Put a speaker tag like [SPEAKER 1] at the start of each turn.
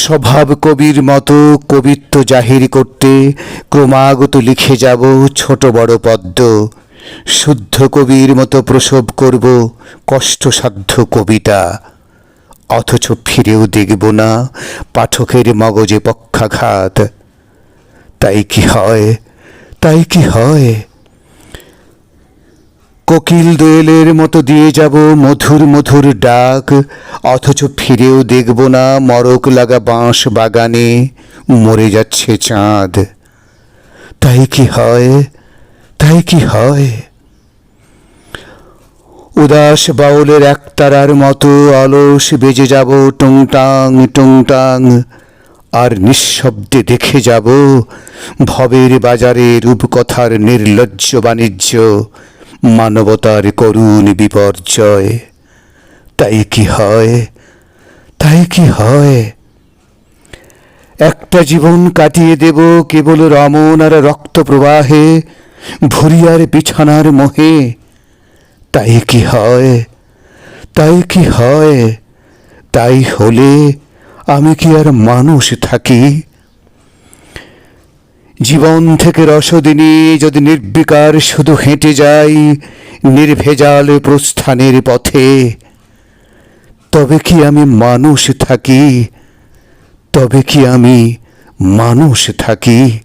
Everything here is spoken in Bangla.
[SPEAKER 1] স্বভাব কবির মতো কবিত্ব জাহির করতে ক্রমাগত লিখে যাব ছোট বড় পদ্য শুদ্ধ কবির মতো প্রসব করব কষ্টসাধ্য কবিতা। অথচ ফিরেও দেখব না পাঠকের মগজে পক্ষাঘাত। তাই কি হয়? তাই কি হয়? কোকিল দোয়েলের মতো দিয়ে যাব মধুর মধুর ডাক, অথচ ফিরেও দেখব না মরক লাগা বাঁশ বাগানে মরে যাচ্ছে চাঁদ। তাই কি হয়? তাই কি হয়? উদাস বাউলের একতারার মতো অলস বেজে যাব টুংটাং টুংটাং, আর নিঃশব্দে দেখে যাব ভবের বাজারে রূপকথার নির্লজ্জ বাণিজ্য। মানবতার করুণ বিপর্যয়। তাই কি হয়? তাই কি হয়? একটা জীবন কাটিয়ে দেব কেবল রমন আর রক্ত প্রবাহে, ভুরিয়ার বিছানার মোহে। তাই কি হয়? তাই কি হয়? তাই হলে আমি কি আর মানুষ থাকি? জীবন থেকে রসদিনী যদি নির্বিকার শুধু হেঁটে যাই, নির্ভেজাল প্রস্থানের পথে, তবে কি আমি মানুষ থাকি? তবে কি আমি মানুষ থাকি?